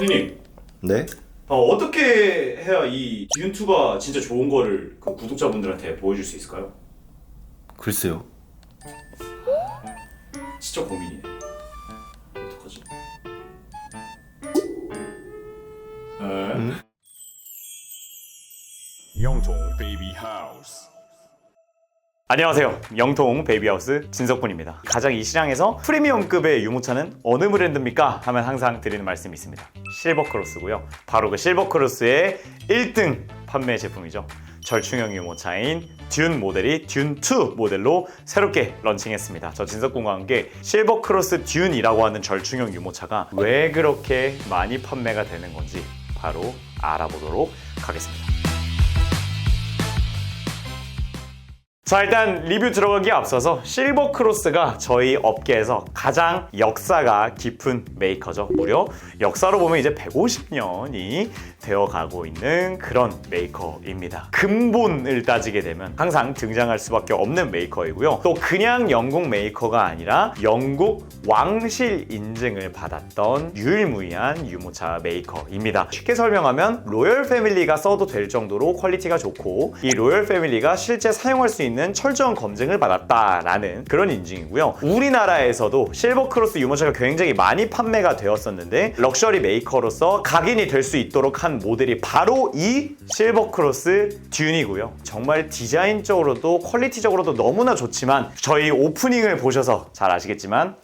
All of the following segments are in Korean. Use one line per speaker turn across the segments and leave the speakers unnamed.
피디님
네?
어, 어떻게 해야 이 듀운2가 진짜 좋은 거를 그 구독자분들한테 보여줄 수 있을까요?
글쎄요.
진짜 고민이네 어떡하지? 에?
영통 베이비 하우스
안녕하세요. 영통 베이비하우스 진석훈입니다. 가장 이 시장에서 프리미엄급의 유모차는 어느 브랜드입니까? 하면 항상 드리는 말씀이 있습니다. 실버크로스고요. 바로 그 실버크로스의 1등 판매 제품이죠. 절충형 유모차인 듀운 모델이 듀운2 모델로 새롭게 런칭했습니다. 저 진석군과 함께 실버크로스 듀운이라고 하는 절충형 유모차가 왜 그렇게 많이 판매가 되는 건지 바로 알아보도록 하겠습니다. 자 일단 리뷰 들어가기에 앞서서 실버 크로스가 저희 업계에서 가장 역사가 깊은 메이커죠. 무려 역사로 보면 이제 150년이 되어가고 있는 그런 메이커입니다. 근본을 따지게 되면 항상 등장할 수밖에 없는 메이커이고요. 또 그냥 영국 메이커가 아니라 영국 왕실 인증을 받았던 유일무이한 유모차 메이커입니다. 쉽게 설명하면 로열 패밀리가 써도 될 정도로 퀄리티가 좋고 이 로열 패밀리가 실제 사용할 수 있는 철저한 검증을 받았다라는 그런 인증이고요. 우리나라에서도 실버크로스 유모차가 굉장히 많이 판매가 되었었는데 럭셔리 메이커로서 각인이 될 수 있도록 한 모델이 바로 이 실버크로스 듀이고요. 정말 디자인적으로도 퀄리티적으로도 너무나 좋지만 저희 오프닝을 보셔서 잘 아시겠지만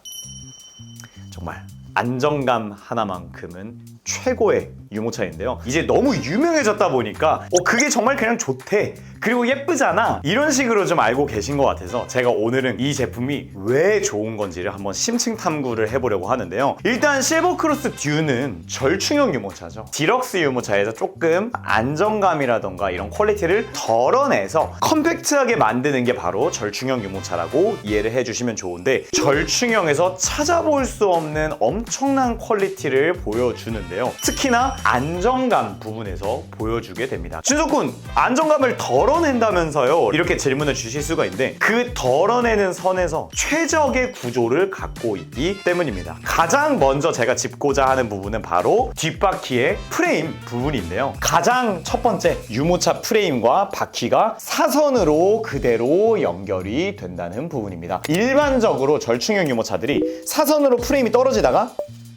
정말 안정감 하나만큼은 최고의 유모차인데요. 이제 너무 유명해졌다 보니까 어 그게 정말 그냥 좋대. 그리고 예쁘잖아. 이런 식으로 좀 알고 계신 것 같아서 제가 오늘은 이 제품이 왜 좋은 건지를 한번 심층 탐구를 해보려고 하는데요. 일단 실버크로스 듀는 절충형 유모차죠. 디럭스 유모차에서 조금 안정감이라던가 이런 퀄리티를 덜어내서 컴팩트하게 만드는 게 바로 절충형 유모차라고 이해를 해주시면 좋은데 절충형에서 찾아볼 수 없는 엄청난 퀄리티를 보여주는데요. 특히나 안정감 부분에서 보여주게 됩니다. 준석군 안정감을 덜어 낸다면서요? 이렇게 질문을 주실 수가 있는데 그 덜어내는 선에서 최적의 구조를 갖고 있기 때문입니다. 가장 먼저 제가 짚고자 하는 부분은 바로 뒷바퀴의 프레임 부분인데요. 가장 첫 번째 유모차 프레임과 바퀴가 사선으로 그대로 연결이 된다는 부분입니다. 일반적으로 절충형 유모차들이 사선으로 프레임이 떨어지다가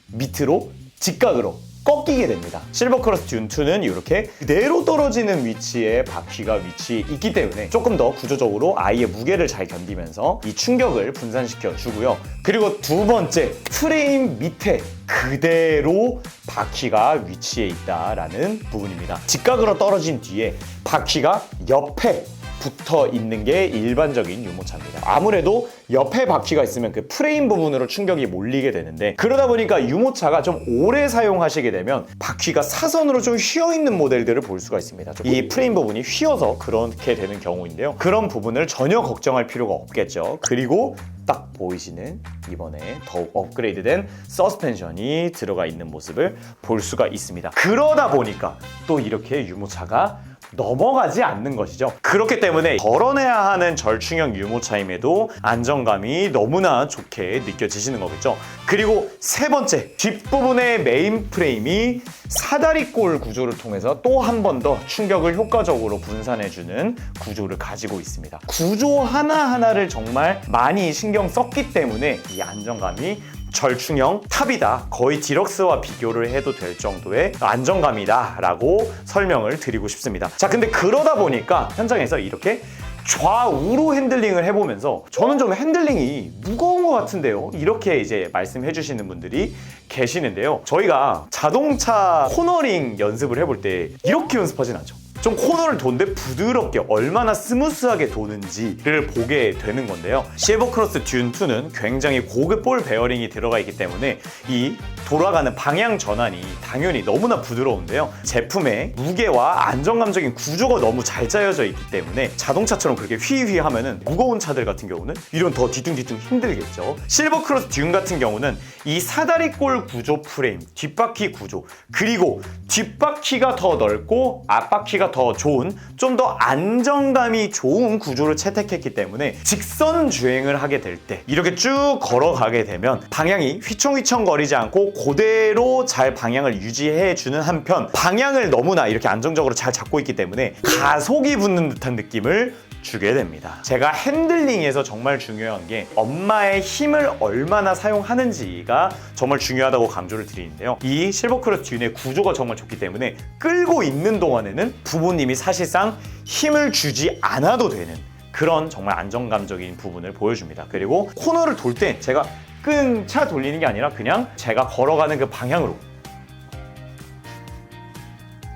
밑으로 직각으로 꺾이게 됩니다. 실버크로스 듀운2는 이렇게 그대로 떨어지는 위치에 바퀴가 위치해 있기 때문에 조금 더 구조적으로 아이의 무게를 잘 견디면서 이 충격을 분산시켜 주고요. 그리고 두 번째, 프레임 밑에 그대로 바퀴가 위치해 있다라는 부분입니다. 직각으로 떨어진 뒤에 바퀴가 옆에 붙어 있는 게 일반적인 유모차입니다. 아무래도 옆에 바퀴가 있으면 그 프레임 부분으로 충격이 몰리게 되는데 그러다 보니까 유모차가 좀 오래 사용하시게 되면 바퀴가 사선으로 좀 휘어 있는 모델들을 볼 수가 있습니다. 좀이 프레임 부분이 휘어서 그렇게 되는 경우인데요. 그런 부분을 전혀 걱정할 필요가 없겠죠. 그리고 딱 보이시는 이번에 더욱 업그레이드된 서스펜션이 들어가 있는 모습을 볼 수가 있습니다. 그러다 보니까 또 이렇게 유모차가 넘어가지 않는 것이죠. 그렇기 때문에 덜어내야 하는 절충형 유모차임에도 안정감이 너무나 좋게 느껴지시는 거겠죠. 그리고 세 번째, 뒷부분의 메인 프레임이 사다리꼴 구조를 통해서 또 한 번 더 충격을 효과적으로 분산해주는 구조를 가지고 있습니다. 구조 하나하나를 정말 많이 신경 썼기 때문에 이 안정감이 절충형 탑이다. 거의 디럭스와 비교를 해도 될 정도의 안정감이다. 라고 설명을 드리고 싶습니다. 자, 근데 그러다 보니까 현장에서 이렇게 좌우로 핸들링을 해보면서 저는 좀 핸들링이 무거운 것 같은데요. 이렇게 이제 말씀해 주시는 분들이 계시는데요. 저희가 자동차 코너링 연습을 해볼 때 이렇게 연습하진 않죠. 좀 코너를 도는데 부드럽게 얼마나 스무스하게 도는지를 보게 되는 건데요. 실버크로스 듀운2는 굉장히 고급 볼 베어링이 들어가 있기 때문에 이 돌아가는 방향 전환이 당연히 너무나 부드러운데요. 제품의 무게와 안정감적인 구조가 너무 잘 짜여져 있기 때문에 자동차처럼 그렇게 휘휘 하면은 무거운 차들 같은 경우는 이런 더 뒤뚱뒤뚱 힘들겠죠. 실버크로스 듀운 같은 경우는 이 사다리꼴 구조 프레임, 뒷바퀴 구조, 그리고 뒷바퀴가 더 넓고 앞바퀴가 더 좋은 좀 더 안정감이 좋은 구조를 채택했기 때문에 직선 주행을 하게 될 때 이렇게 쭉 걸어가게 되면 방향이 휘청휘청 거리지 않고 그대로 잘 방향을 유지해 주는 한편 방향을 너무나 이렇게 안정적으로 잘 잡고 있기 때문에 가속이 붙는 듯한 느낌을 주게 됩니다. 제가 핸들링에서 정말 중요한 게 엄마의 힘을 얼마나 사용하는지가 정말 중요하다고 강조를 드리는데요. 이 실버크로스 듀의 구조가 정말 좋기 때문에 끌고 있는 동안에는 부모님이 사실상 힘을 주지 않아도 되는 그런 정말 안정감적인 부분을 보여줍니다. 그리고 코너를 돌 때 제가 끈 차 돌리는 게 아니라 그냥 제가 걸어가는 그 방향으로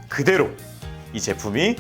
그대로 이 제품이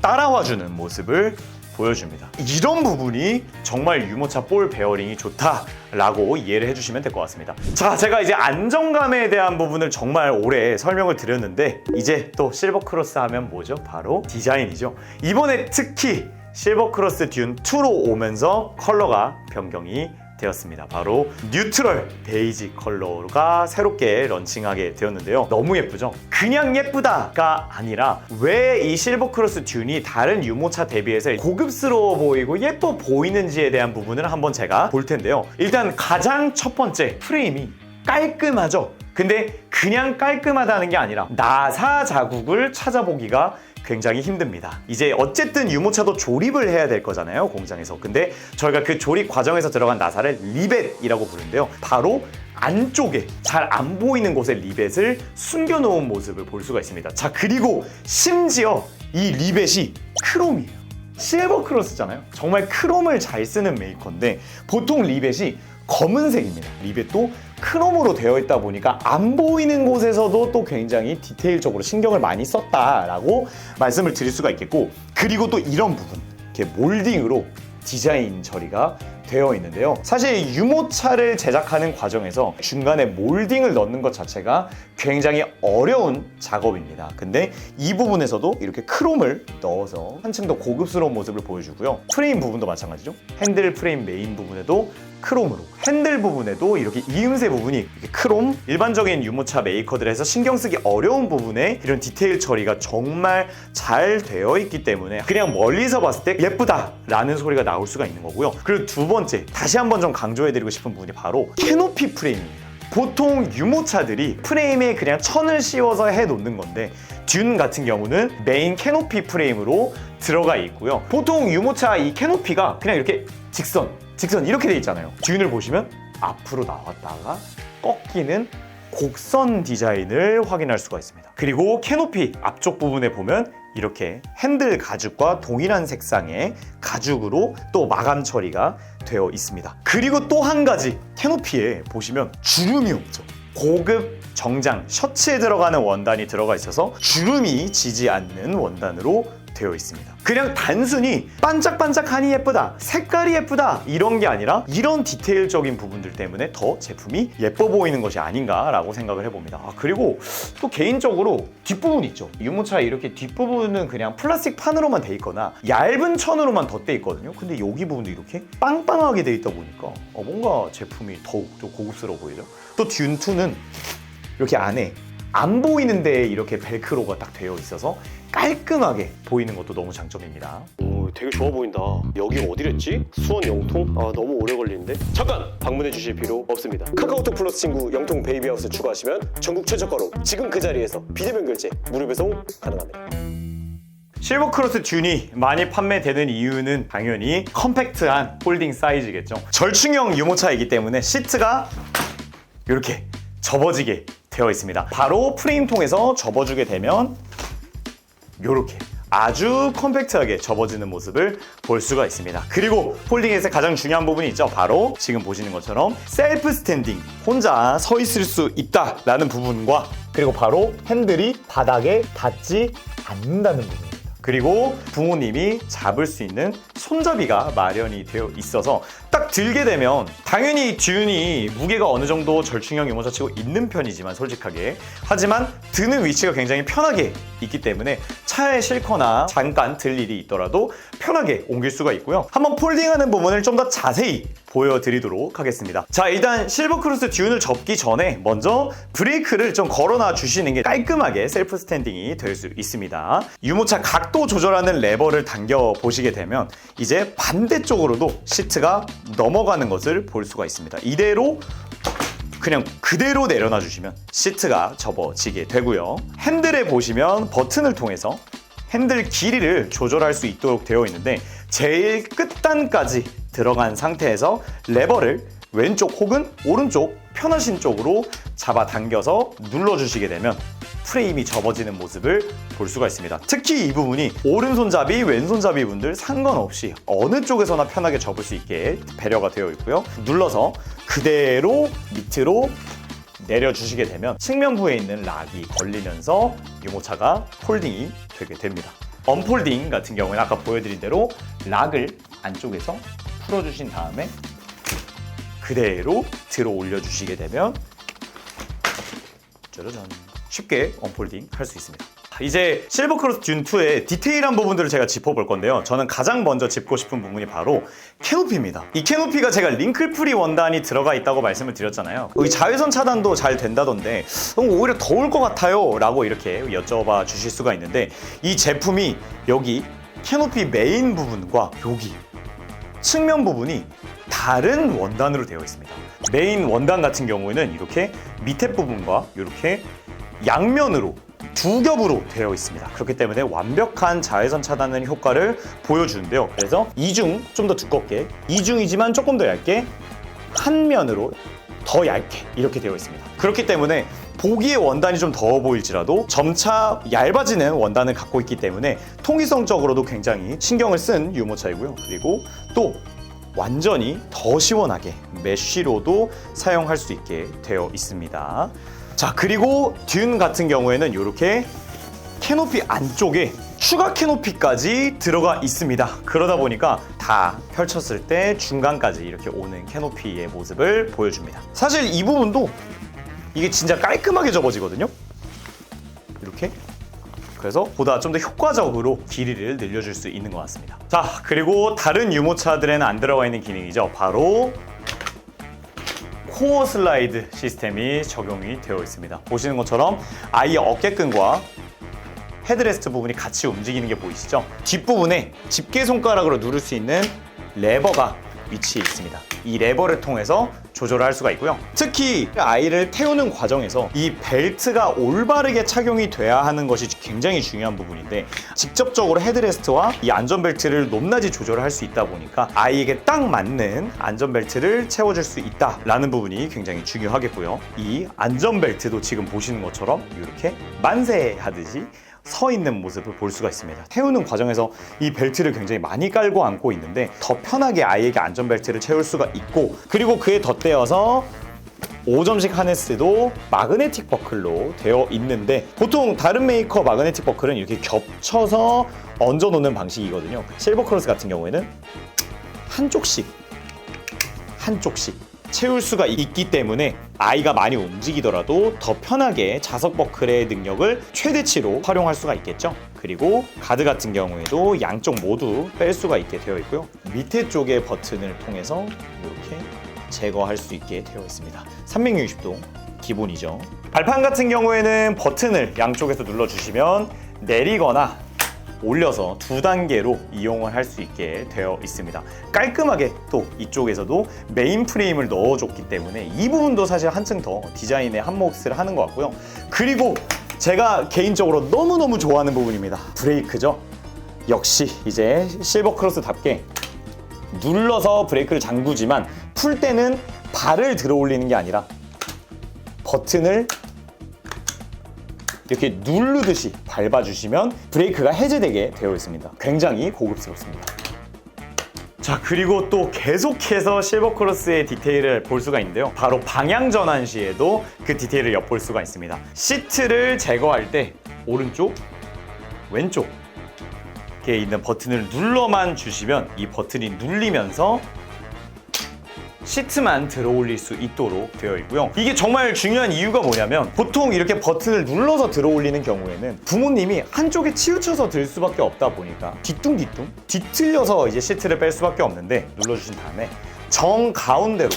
따라와주는 모습을 보여줍니다. 이런 부분이 정말 유모차 볼 베어링이 좋다라고 이해를 해주시면 될 것 같습니다. 자, 제가 이제 안정감에 대한 부분을 정말 오래 설명을 드렸는데 이제 또 실버 크로스 하면 뭐죠? 바로 디자인이죠. 이번에 특히 실버 크로스 듄 2로 오면서 컬러가 변경이 되었습니다. 바로 뉴트럴 베이지 컬러가 새롭게 런칭하게 되었는데요. 너무 예쁘죠? 그냥 예쁘다가 아니라 왜 이 실버 크로스 듄이 다른 유모차 대비해서 고급스러워 보이고 예뻐 보이는지에 대한 부분을 한번 제가 볼 텐데요. 일단 가장 첫 번째 프레임이 깔끔하죠. 근데 그냥 깔끔하다는 게 아니라 나사 자국을 찾아보기가 굉장히 힘듭니다. 이제 어쨌든 유모차도 조립을 해야 될 거잖아요, 공장에서. 근데 저희가 그 조립 과정에서 들어간 나사를 리벳이라고 부르는데요. 바로 안쪽에 잘 안 보이는 곳에 리벳을 숨겨놓은 모습을 볼 수가 있습니다. 자, 그리고 심지어 이 리벳이 크롬이에요. 실버 크로스잖아요. 정말 크롬을 잘 쓰는 메이커인데 보통 리벳이 검은색입니다. 리벳도 크롬으로 되어 있다 보니까 안 보이는 곳에서도 또 굉장히 디테일적으로 신경을 많이 썼다라고 말씀을 드릴 수가 있겠고 그리고 또 이런 부분 이렇게 몰딩으로 디자인 처리가 되어 있는데요. 사실 유모차를 제작하는 과정에서 중간에 몰딩을 넣는 것 자체가 굉장히 어려운 작업입니다. 근데 이 부분에서도 이렇게 크롬을 넣어서 한층 더 고급스러운 모습을 보여주고요. 프레임 부분도 마찬가지죠. 핸들 프레임 메인 부분에도 크롬으로 핸들 부분에도 이렇게 이음새 부분이 이렇게 크롬 일반적인 유모차 메이커들에서 신경 쓰기 어려운 부분에 이런 디테일 처리가 정말 잘 되어 있기 때문에 그냥 멀리서 봤을 때 예쁘다 라는 소리가 나올 수가 있는 거고요. 그리고 두 번째 다시 한번 좀 강조해드리고 싶은 부분이 바로 캐노피 프레임입니다. 보통 유모차들이 프레임에 그냥 천을 씌워서 해 놓는 건데 듄 같은 경우는 메인 캐노피 프레임으로 들어가 있고요. 보통 유모차 이 캐노피가 그냥 이렇게 직선, 직선 이렇게 돼 있잖아요. 듄을 보시면 앞으로 나왔다가 꺾이는 곡선 디자인을 확인할 수가 있습니다. 그리고 캐노피 앞쪽 부분에 보면 이렇게 핸들 가죽과 동일한 색상의 가죽으로 또 마감 처리가 되어 있습니다. 그리고 또 한 가지 캐노피에 보시면 주름이 없죠. 고급 정장 셔츠에 들어가는 원단이 들어가 있어서 주름이 지지 않는 원단으로 되어 있습니다. 그냥 단순히 반짝반짝하니 예쁘다, 색깔이 예쁘다 이런 게 아니라 이런 디테일적인 부분들 때문에 더 제품이 예뻐 보이는 것이 아닌가라고 생각을 해봅니다. 아, 그리고 또 개인적으로 뒷부분 있죠. 유모차 이렇게 뒷부분은 그냥 플라스틱 판으로만 돼 있거나 얇은 천으로만 덧대 있거든요. 근데 여기 부분도 이렇게 빵빵하게 돼 있다 보니까 어, 뭔가 제품이 더욱 좀 고급스러워 보이죠. 또 듄2는 이렇게 안에 안 보이는 데에 이렇게 벨크로가 딱 되어 있어서 깔끔하게 보이는 것도 너무 장점입니다.
오, 되게 좋아 보인다. 여기 어디랬지? 수원 영통? 아, 너무 오래 걸리는데? 잠깐! 방문해 주실 필요 없습니다. 카카오톡 플러스 친구 영통 베이비하우스 추가하시면 전국 최저가로 지금 그 자리에서 비대면 결제, 무료 배송 가능합니다.
실버크로스 듄이 많이 판매되는 이유는 당연히 컴팩트한 홀딩 사이즈겠죠. 절충형 유모차이기 때문에 시트가 이렇게 접어지게 되어 있습니다. 바로 프레임 통해서 접어주게 되면 이렇게 아주 컴팩트하게 접어지는 모습을 볼 수가 있습니다. 그리고 폴딩에서 가장 중요한 부분이 있죠. 바로 지금 보시는 것처럼 셀프 스탠딩, 혼자 서 있을 수 있다라는 부분과 그리고 바로 핸들이 바닥에 닿지 않는다는 부분입니다. 그리고 부모님이 잡을 수 있는 손잡이가 마련이 되어 있어서 딱 들게 되면 당연히 듀운이 무게가 어느 정도 절충형 유모차 치고 있는 편이지만 솔직하게 하지만 드는 위치가 굉장히 편하게 있기 때문에 차에 싣거나 잠깐 들 일이 있더라도 편하게 옮길 수가 있고요 한번 폴딩하는 부분을 좀 더 자세히 보여드리도록 하겠습니다. 자, 일단 실버크루스 듀운을 접기 전에 먼저 브레이크를 좀 걸어놔 주시는 게 깔끔하게 셀프 스탠딩이 될 수 있습니다. 유모차 각도 조절하는 레버를 당겨 보시게 되면 이제 반대쪽으로도 시트가 넘어가는 것을 볼 수가 있습니다. 이대로 그냥 그대로 내려놔 주시면 시트가 접어지게 되고요. 핸들에 보시면 버튼을 통해서 핸들 길이를 조절할 수 있도록 되어 있는데 제일 끝단까지 들어간 상태에서 레버를 왼쪽 혹은 오른쪽 편하신 쪽으로 잡아 당겨서 눌러 주시게 되면 프레임이 접어지는 모습을 볼 수가 있습니다. 특히 이 부분이 오른손잡이, 왼손잡이 분들 상관없이 어느 쪽에서나 편하게 접을 수 있게 배려가 되어 있고요. 눌러서 그대로 밑으로 내려주시게 되면 측면부에 있는 락이 걸리면서 유모차가 폴딩이 되게 됩니다. 언폴딩 같은 경우에는 아까 보여드린 대로 락을 안쪽에서 풀어주신 다음에 그대로 들어 올려주시게 되면 짜라잔 쉽게 언폴딩 할 수 있습니다. 이제 실버크로스 듄2의 디테일한 부분들을 제가 짚어볼 건데요. 저는 가장 먼저 짚고 싶은 부분이 바로 캐노피입니다. 이 캐노피가 제가 링클프리 원단이 들어가 있다고 말씀을 드렸잖아요. 여기 자외선 차단도 잘 된다던데 어, 오히려 더울 것 같아요 라고 이렇게 여쭤봐 주실 수가 있는데 이 제품이 여기 캐노피 메인 부분과 여기 측면 부분이 다른 원단으로 되어 있습니다. 메인 원단 같은 경우에는 이렇게 밑에 부분과 이렇게 양면으로 두 겹으로 되어 있습니다. 그렇기 때문에 완벽한 자외선 차단의 효과를 보여주는데요. 그래서 이중 좀 더 두껍게, 이중이지만 조금 더 얇게 한 면으로 더 얇게 이렇게 되어 있습니다. 그렇기 때문에 보기에 원단이 좀 더워 보일지라도 점차 얇아지는 원단을 갖고 있기 때문에 통기성적으로도 굉장히 신경을 쓴 유모차이고요. 그리고 또 완전히 더 시원하게 메쉬로도 사용할 수 있게 되어 있습니다. 자, 그리고 듄 같은 경우에는 이렇게 캐노피 안쪽에 추가 캐노피까지 들어가 있습니다. 그러다 보니까 다 펼쳤을 때 중간까지 이렇게 오는 캐노피의 모습을 보여줍니다. 사실 이 부분도 이게 진짜 깔끔하게 접어지거든요. 이렇게. 그래서 보다 좀 더 효과적으로 길이를 늘려줄 수 있는 것 같습니다. 자, 그리고 다른 유모차들에는 안 들어가 있는 기능이죠. 바로 코어 슬라이드 시스템이 적용이 되어 있습니다. 보시는 것처럼 아이의 어깨끈과 헤드레스트 부분이 같이 움직이는 게 보이시죠? 뒷부분에 집게 손가락으로 누를 수 있는 레버가 위치해 있습니다. 이 레버를 통해서 조절을 할 수가 있고요. 특히 아이를 태우는 과정에서 이 벨트가 올바르게 착용이 돼야 하는 것이 굉장히 중요한 부분인데 직접적으로 헤드레스트와 이 안전벨트를 높낮이 조절을 할수 있다 보니까 아이에게 딱 맞는 안전벨트를 채워줄 수 있다라는 부분이 굉장히 중요하겠고요. 이 안전벨트도 지금 보시는 것처럼 이렇게 만세하듯이 서 있는 모습을 볼 수가 있습니다. 태우는 과정에서 이 벨트를 굉장히 많이 깔고 앉고 있는데 더 편하게 아이에게 안전벨트를 채울 수가 있고 그리고 그에 덧대어서 5점식 하네스도 마그네틱 버클로 되어 있는데 보통 다른 메이커 마그네틱 버클은 이렇게 겹쳐서 얹어 놓는 방식이거든요. 실버 크로스 같은 경우에는 한쪽씩 한쪽씩 채울 수가 있기 때문에 아이가 많이 움직이더라도 더 편하게 자석 버클의 능력을 최대치로 활용할 수가 있겠죠. 그리고 가드 같은 경우에도 양쪽 모두 뺄 수가 있게 되어 있고요. 밑에 쪽의 버튼을 통해서 이렇게 제거할 수 있게 되어 있습니다. 360도 기본이죠. 발판 같은 경우에는 버튼을 양쪽에서 눌러주시면 내리거나 올려서 두 단계로 이용을 할 수 있게 되어 있습니다. 깔끔하게 또 이쪽에서도 메인 프레임을 넣어줬기 때문에 이 부분도 사실 한층 더 디자인에 한몫을 하는 것 같고요. 그리고 제가 개인적으로 너무너무 좋아하는 부분입니다. 브레이크죠. 역시 이제 실버 크로스답게 눌러서 브레이크를 잠그지만 풀 때는 발을 들어 올리는 게 아니라 버튼을 이렇게 누르듯이 밟아주시면 브레이크가 해제되게 되어 있습니다. 굉장히 고급스럽습니다. 자 그리고 또 계속해서 실버크로스의 디테일을 볼 수가 있는데요 바로 방향 전환 시에도 그 디테일을 엿볼 수가 있습니다 시트를 제거할 때 오른쪽 왼쪽에 있는 버튼을 눌러만 주시면 이 버튼이 눌리면서 시트만 들어 올릴 수 있도록 되어 있고요. 이게 정말 중요한 이유가 뭐냐면 보통 이렇게 버튼을 눌러서 들어 올리는 경우에는 부모님이 한쪽에 치우쳐서 들 수밖에 없다 보니까 뒤뚱뒤뚱 뒤틀려서 이제 시트를 뺄 수밖에 없는데 눌러주신 다음에 정 가운데로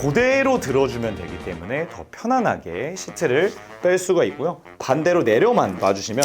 그대로 들어주면 되기 때문에 더 편안하게 시트를 뺄 수가 있고요. 반대로 내려만 놔주시면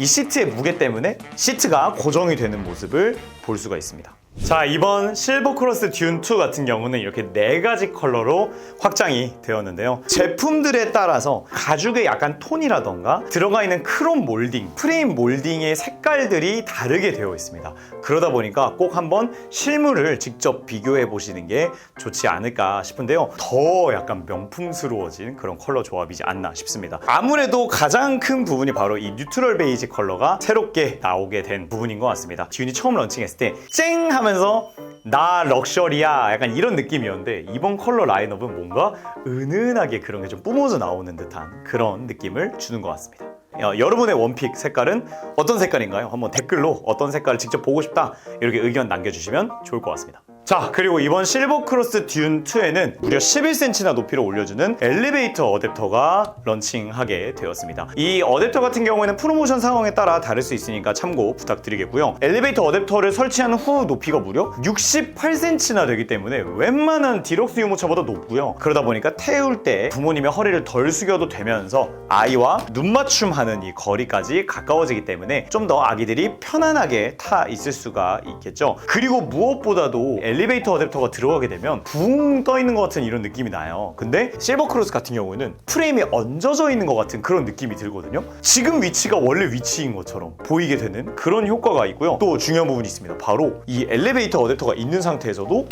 이 시트의 무게 때문에 시트가 고정이 되는 모습을 볼 수가 있습니다. 자 이번 실버 크로스 듄2 같은 경우는 이렇게 네 가지 컬러로 확장이 되었는데요. 제품들에 따라서 가죽의 약간 톤이라던가 들어가 있는 크롬 몰딩 프레임 몰딩의 색깔들이 다르게 되어 있습니다. 그러다 보니까 꼭 한번 실물을 직접 비교해 보시는 게 좋지 않을까 싶은데요. 더 약간 명품스러워진 그런 컬러 조합이지 않나 싶습니다. 아무래도 가장 큰 부분이 바로 이 뉴트럴 베이지 컬러가 새롭게 나오게 된 부분인 것 같습니다. 듀이 처음 런칭했을 때쨍 하면 서 나 럭셔리야. 약간 이런 느낌이었는데 이번 컬러 라인업은 뭔가 은은하게 그런 게 좀 뿜어져 나오는 듯한 그런 느낌을 주는 것 같습니다. 어, 여러분의 원픽 색깔은 어떤 색깔인가요? 한번 댓글로 어떤 색깔을 직접 보고 싶다 이렇게 의견 남겨주시면 좋을 것 같습니다 자 그리고 이번 실버 크로스 듄2에는 무려 11cm나 높이를 올려주는 엘리베이터 어댑터가 런칭하게 되었습니다. 이 어댑터 같은 경우에는 프로모션 상황에 따라 다를 수 있으니까 참고 부탁드리겠고요. 엘리베이터 어댑터를 설치한 후 높이가 무려 68cm나 되기 때문에 웬만한 디럭스 유모차보다 높고요. 그러다 보니까 태울 때 부모님의 허리를 덜 숙여도 되면서 아이와 눈 맞춤하는 이 거리까지 가까워지기 때문에 좀 더 아기들이 편안하게 타 있을 수가 있겠죠. 그리고 무엇보다도 엘리베이터 어댑터가 들어가게 되면 붕 떠 있는 것 같은 이런 느낌이 나요. 근데 실버 크로스 같은 경우에는 프레임이 얹어져 있는 것 같은 그런 느낌이 들거든요. 지금 위치가 원래 위치인 것처럼 보이게 되는 그런 효과가 있고요. 또 중요한 부분이 있습니다. 바로 이 엘리베이터 어댑터가 있는 상태에서도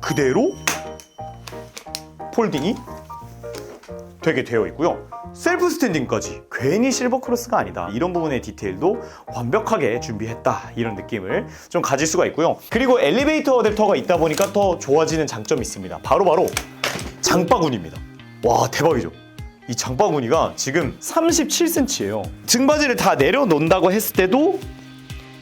그대로 폴딩이 되게 되어 있고요. 셀프 스탠딩까지 괜히 실버 크로스가 아니다. 이런 부분의 디테일도 완벽하게 준비했다. 이런 느낌을 좀 가질 수가 있고요. 그리고 엘리베이터 어댑터가 있다 보니까 더 좋아지는 장점이 있습니다. 바로바로 장바구니입니다. 와, 대박이죠? 이 장바구니가 지금 37cm예요. 등받이를 다 내려놓는다고 했을 때도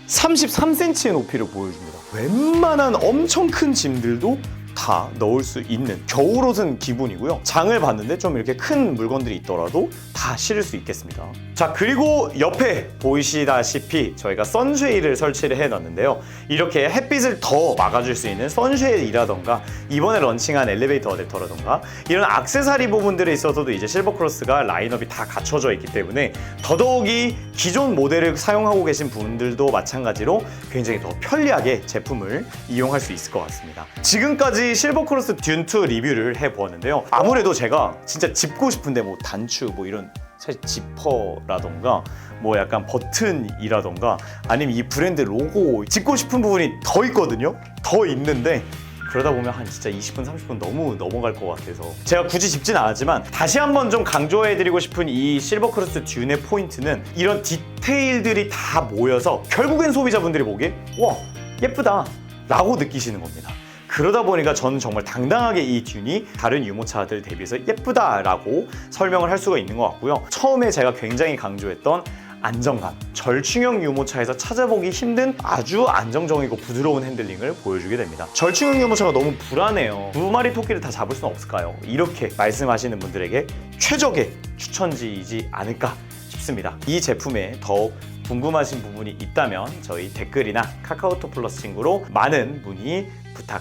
33cm의 높이를 보여줍니다. 웬만한 엄청 큰 짐들도 다 넣을 수 있는 겨울옷은 기본이고요. 장을 봤는데 좀 이렇게 큰 물건들이 있더라도 다 실을 수 있겠습니다. 자 그리고 옆에 보이시다시피 저희가 선쉐이를 설치를 해놨는데요. 이렇게 햇빛을 더 막아줄 수 있는 선쉐이라던가 이번에 런칭한 엘리베이터 어댑터라던가 이런 악세사리 부분들에 있어서도 이제 실버크로스가 라인업이 다 갖춰져 있기 때문에 더더욱이 기존 모델을 사용하고 계신 분들도 마찬가지로 굉장히 더 편리하게 제품을 이용할 수 있을 것 같습니다. 지금까지 실버크로스 듄2 리뷰를 해보았는데요. 아무래도 제가 진짜 짚고 싶은데 뭐 단추 뭐 이런 사실 지퍼라던가 뭐 약간 버튼이라던가 아니면 이 브랜드 로고 짚고 싶은 부분이 더 있거든요. 더 있는데 그러다 보면 한 진짜 20분, 30분 너무 넘어갈 것 같아서 제가 굳이 짚진 않았지만 다시 한번 좀 강조해드리고 싶은 이 실버크로스 듄의 포인트는 이런 디테일들이 다 모여서 결국엔 소비자분들이 보기에 와 예쁘다 라고 느끼시는 겁니다. 그러다 보니까 저는 정말 당당하게 이 듄이 다른 유모차들 대비해서 예쁘다라고 설명을 할 수가 있는 것 같고요. 처음에 제가 굉장히 강조했던 안정감, 절충형 유모차에서 찾아보기 힘든 아주 안정적이고 부드러운 핸들링을 보여주게 됩니다. 절충형 유모차가 너무 불안해요. 두 마리 토끼를 다 잡을 수는 없을까요? 이렇게 말씀하시는 분들에게 최적의 추천지이지 않을까 싶습니다. 이 제품에 더욱 궁금하신 부분이 있다면 저희 댓글이나 카카오톡 플러스 친구로 많은 문의 부탁